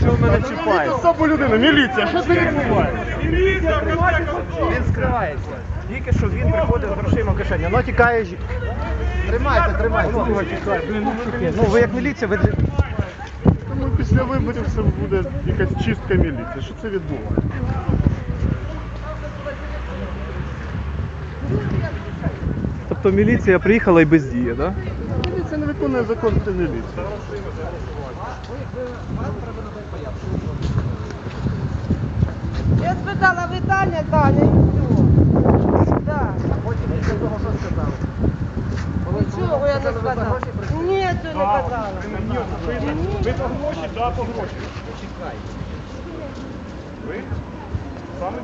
Чого мене чіпає? Собу людина, міліція, що це відбувається? Він скривається. Тільки що він приходив з грошима в кишені. Воно тікає. жі- Тримайте, тримайте. Ну ви як міліція, ви Тому після виборів це буде якась чистка міліції. Що це відбувається? Тобто міліція приїхала і бездіє, так? Міліція не виконує закон про міліцію. Я спитала Віталія, Таня, і все. Да. Нічого я не сказала. Ні, це не казала. Ви по гроші, да, по гроші. Ви? Саме